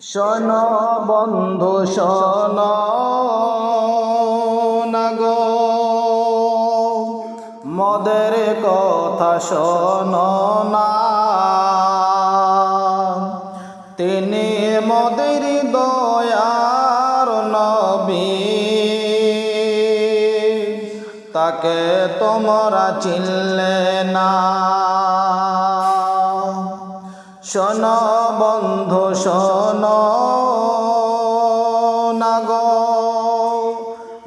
শোন বন্ধু, শোন নাগো। মদের কথা শোন না। তিনি মদের দয়ার নবী। তাকে তোমরা চিনলে না। শোন বন্ধু, শোন নাগো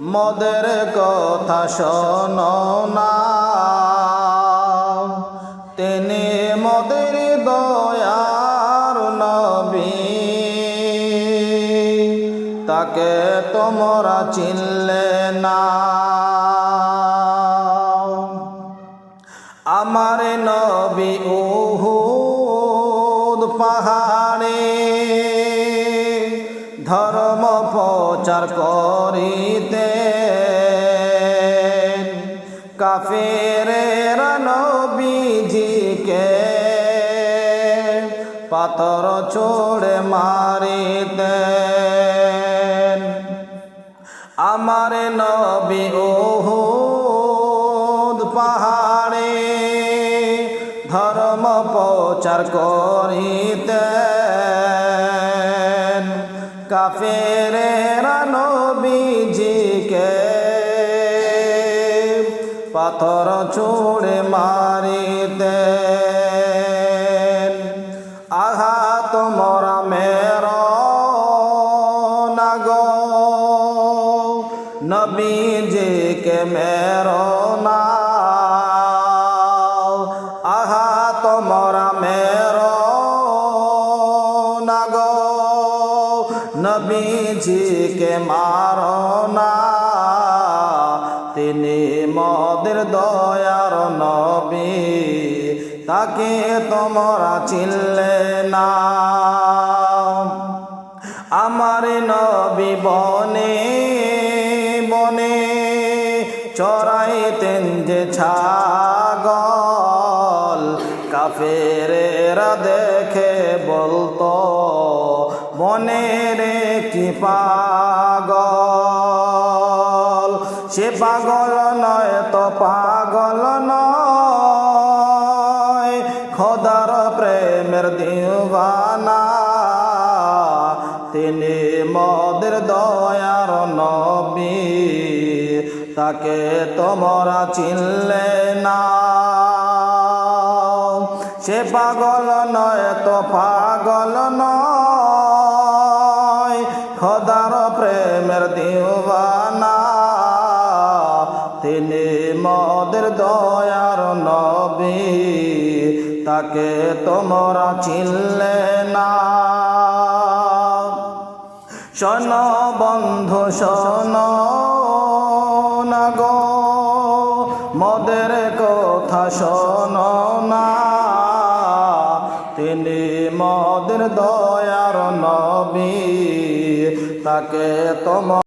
মদের কথা শোন না। তিনি মদের দয়ার নবী। তাকে তোমরা চিনলে না। আমার নবী উহুদ ধর্ম প্রচার করিতে কাফের নবীজিকে পাথর ছোড়ে মারিতে আমার নবী ওহুদ পাহাড়ে ধর্ম প্রচার করিতে কাফের নবীজিকে পাথর ছুড়ে মারিতে আহা তোমরা মের নাগো। নবীজিকে মেরো না আহা মেরো না গো নবীজিকে মারো না। তিনি মদের দয়ার নবী, তাকে তোমরা চিনলে না। আমার নবী বনে বনে চড়াইতেন যে ছাগল, কাফেরেরা দেখে বলতো বনে রে কি পাগল। সে পাগল নয়, তো পাগল নয়। খোদার প্রেমের দিওয়ানা, তিনি মদের দয়ার নবী। তাকে তোমরা চিনলে না। সে পাগল নয়, তো পাগল নয়। প্রেমের দিওয়ানা, তিনি মদের দয়ার নবী, তাকে তোমরা চিনলে না। শোন বন্ধু, শোন না গো, মদের কথা শোন না। তিনি মদের দয়ার নবী তাকে তোমরা